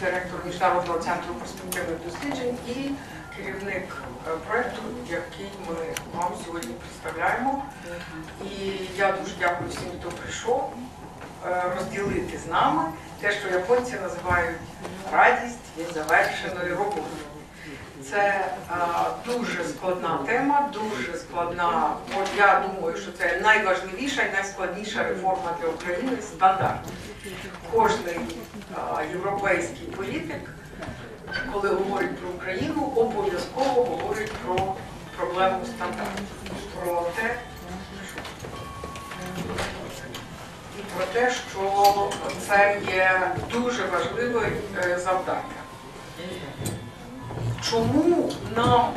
директор Міжнародного центру перспективних досліджень і керівник е, проекту, який ми вам сьогодні представляємо. І я дуже дякую всім, хто прийшов е, розділити з нами те, що японці називають радість від завершеної роботи. Це е, дуже складна тема, дуже складна. От я думаю, що це найважливіша і найскладніша реформа для України стандарт. Кожний е, європейський політик, коли говорить про Україну, обов'язково говорить про проблему стандартів, про те, і про те, що це є дуже важливе е, завдання. Чому нам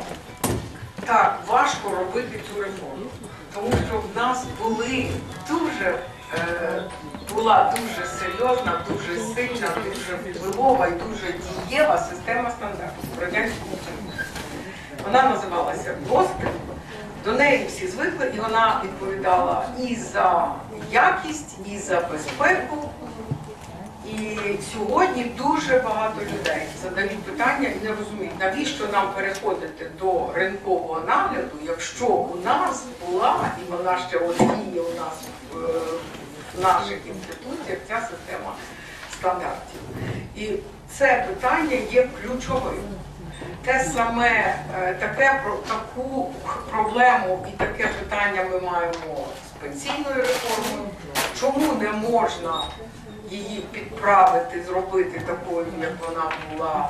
так важко робити цю реформу? Тому що в нас були дуже, е, була дуже серйозна, дуже сильна, дуже впливова і дуже дієва система стандартів в Радянському. Вона називалася ГОСТи, до неї всі звикли, і вона відповідала і за якість, і за безпеку. І сьогодні дуже багато людей задають питання і не розуміють, навіщо нам переходити до ринкового нагляду, якщо у нас була, і вона ще от у нас в, е, наших інституціях, ця система стандартів. І це питання є ключовим. Те саме е, таке про таку проблему і таке питання ми маємо з пенсійною реформою. Чому не можна її підправити, зробити такою, як вона була,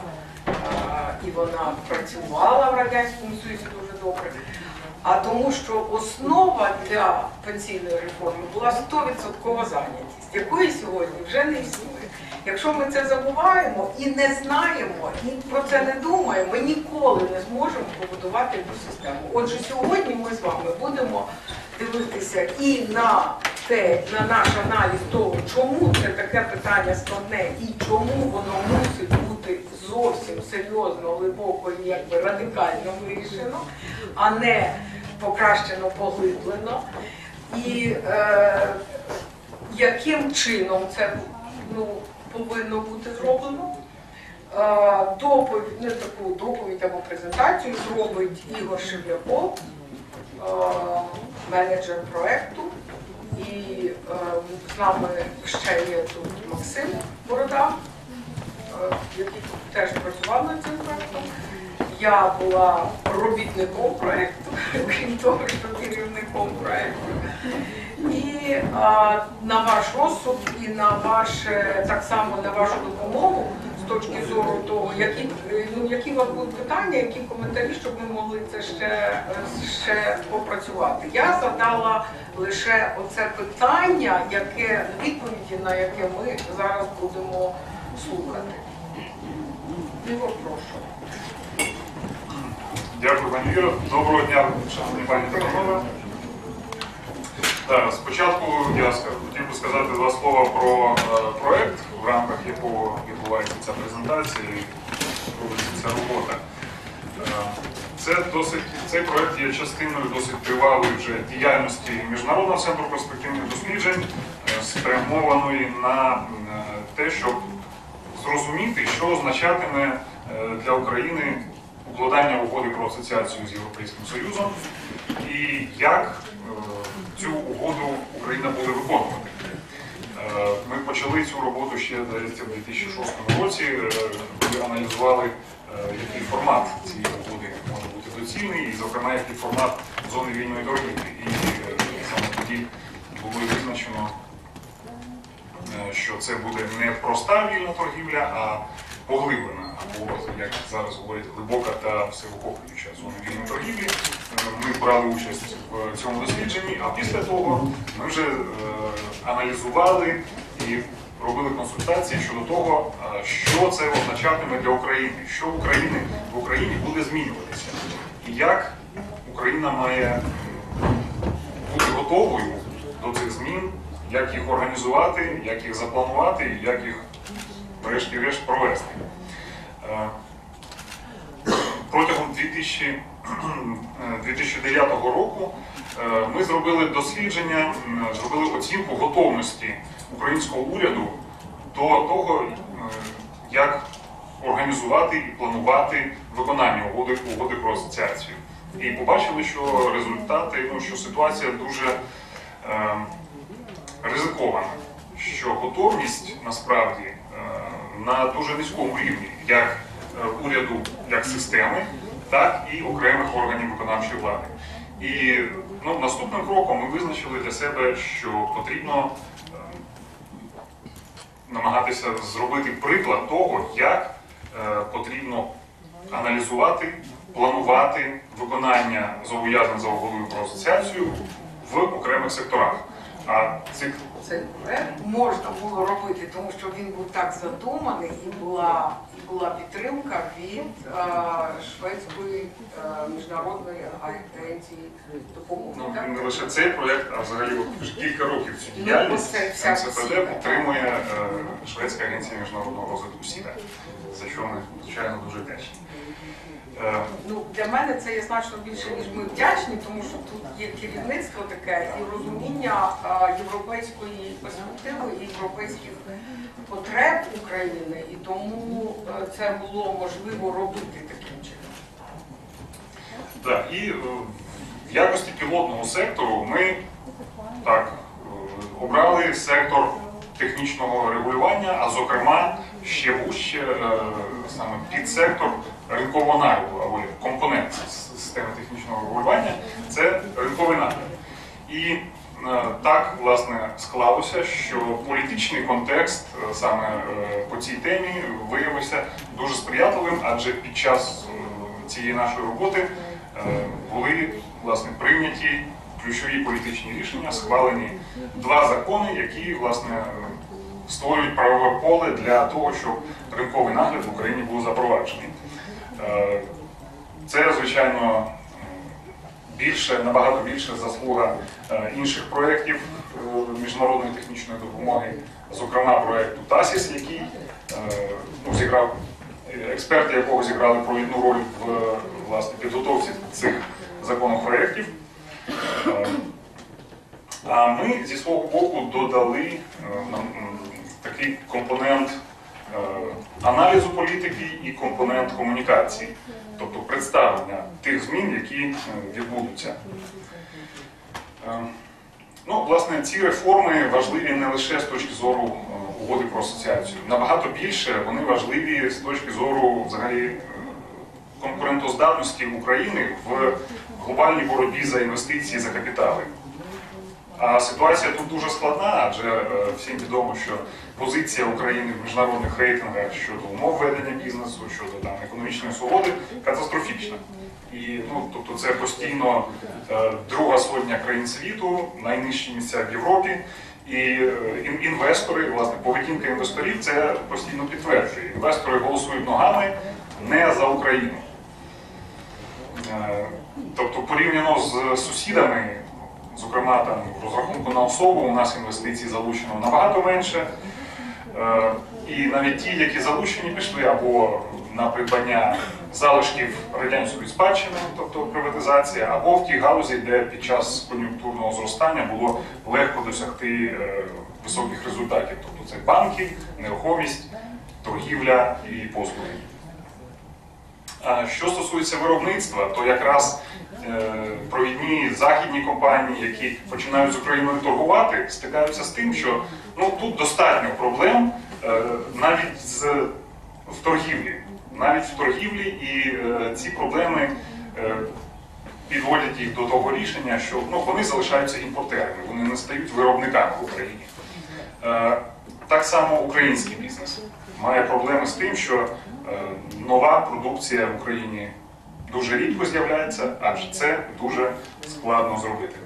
і вона працювала в Радянському Союзі дуже добре. А тому, що основа для пенсійної реформи була 100% зайнятість, якої сьогодні вже не існує. Якщо ми це забуваємо і не знаємо, і про це не думаємо, ми ніколи не зможемо побудувати цю систему. Отже, сьогодні ми з вами будемо дивитися і на те, на наш аналіз того, чому це таке питання складне і чому воно мусить бути зовсім серйозно, глибоко і якби радикально вирішено, а не покращено, поглиблено. І е, яким чином це ну, повинно бути зроблено? Е, Доповідь, не таку доповідь або презентацію зробить Ігор Шевляков, е, менеджер проекту. І е, з нами ще є тут Максим Борода, е, який теж працював над цим проектом. Я була робітником проекту, крім того, що керівником проекту. І а, на ваш розсуд і на ваше так само на вашу допомогу з точки зору того, які ну які у вас будуть питання, які коментарі, щоб ми могли це ще, ще попрацювати. Я задала лише оце питання, яке відповіді на яке ми зараз будемо слухати. Ігор, прошу. Дякую, пані Віро. Доброго дня, шановні пані панове. Так, спочатку я хотів би сказати два слова про е, проект, в рамках якого відбувається ця презентація і робиться ця робота. Е, Це досить, цей проект є частиною досить тривалої вже діяльності Міжнародного центру перспективних досліджень, е, спрямованої на е, те, щоб зрозуміти, що означатиме е, для України укладання угоди про асоціацію з Європейським Союзом і як е, цю угоду Україна буде виконувати. Е, Ми почали цю роботу ще в 2006 році, коли аналізували, е, який формат цієї угоди може бути доцільний, і, зокрема, який формат зони вільної торгівлі. І саме тоді було визначено що це буде не проста вільна торгівля, а поглиблена, або, як зараз говорять, глибока та всеохоплююча зона вільної торгівлі. Е, Ми брали участь в цьому дослідженні, а після того ми вже е, аналізували і робили консультації щодо того, е, що це означатиме для України, що в Україні, в Україні буде змінюватися, і як Україна має бути готовою до цих змін, як їх організувати, як їх запланувати, як їх врешті-решт провести. Е, Протягом 2000, е, 2009 року е, ми зробили дослідження, зробили оцінку готовності українського уряду до того, е, як аналізувати і планувати виконання угоди, угоди про асоціацію. І побачили, що результати, ну, що ситуація дуже е, ризикована, що готовність насправді е, на дуже низькому рівні, як е, уряду, як системи, так і окремих органів виконавчої влади. І ну, наступним кроком ми визначили для себе, що потрібно е, намагатися зробити приклад того, як е, потрібно аналізувати, планувати виконання зобов'язань за угодою про асоціацію в окремих секторах. А цих Цей проект можна було робити, тому що він був так задуманий і була, і була підтримка від е, шведської е, міжнародної агенції допомоги. ну, так? не лише цей проєкт, а взагалі вже кілька років цю Ну, діяльність МЦПД посіла. підтримує е, Шведська агенція міжнародного розвитку СІДА, за що ми, звичайно, дуже вдячні. Ну, для мене це є значно більше, ніж ми вдячні, тому що тут є керівництво таке і розуміння е, європейської перспективи європейських потреб України, і тому е, це було можливо робити таким чином. Так, і е, в якості пілотного сектору ми так е, обрали сектор технічного регулювання, а зокрема ще вужче саме підсектор ринкового нагляду або компонент системи технічного регулювання це ринковий. І е, так власне склалося, що політичний контекст е, саме е, по цій темі виявився дуже сприятливим, адже під час е, цієї нашої роботи е, були власне прийняті ключові політичні рішення, схвалені два закони, які власне е, створюють правове поле для того, щоб ринковий нагляд в Україні був запроваджений. Е, Це, звичайно, більше, набагато більше заслуга е, інших проєктів е, міжнародної технічної допомоги, зокрема проєкту ТАСІС, який е, ну, зіграв експерти, якого зіграли провідну роль в власне підготовці цих законопроєктів. А ми зі свого боку додали такий компонент аналізу політики і компонент комунікації, тобто представлення тих змін, які е, відбудуться. Е, Ну, власне, ці реформи важливі не лише з точки зору е, угоди про асоціацію. Набагато більше вони важливі з точки зору взагалі е, конкурентоздатності України в глобальній боротьбі за інвестиції за капітали. А ситуація тут дуже складна, адже е, всім відомо, що позиція України в міжнародних рейтингах щодо умов ведення бізнесу, щодо там економічної свободи катастрофічна. І ну, тобто це постійно е, друга сотня країн світу, найнижчі місця в Європі. І е, інвестори, власне, поведінка інвесторів це постійно підтверджує. Інвестори голосують ногами не за Україну. Тобто порівняно з сусідами, зокрема там в розрахунку на особу, у нас інвестицій залучено набагато менше. Е, І навіть ті, які залучені, пішли або на придбання залишків радянської спадщини, тобто приватизація, або в тій галузі, де під час кон'юнктурного зростання було легко досягти е, високих результатів. Тобто це банки, нерухомість, торгівля і послуги. Що стосується виробництва, то якраз провідні західні компанії, які починають з Україною торгувати, стикаються з тим, що ну, тут достатньо проблем е, навіть з, в торгівлі. Навіть в торгівлі і е, ці проблеми е, підводять їх до того рішення, що ну, вони залишаються імпортерами, вони не стають виробниками в Україні. Е, Так само український бізнес має проблеми з тим, що е, нова продукція в Україні дуже рідко з'являється, адже це дуже складно зробити.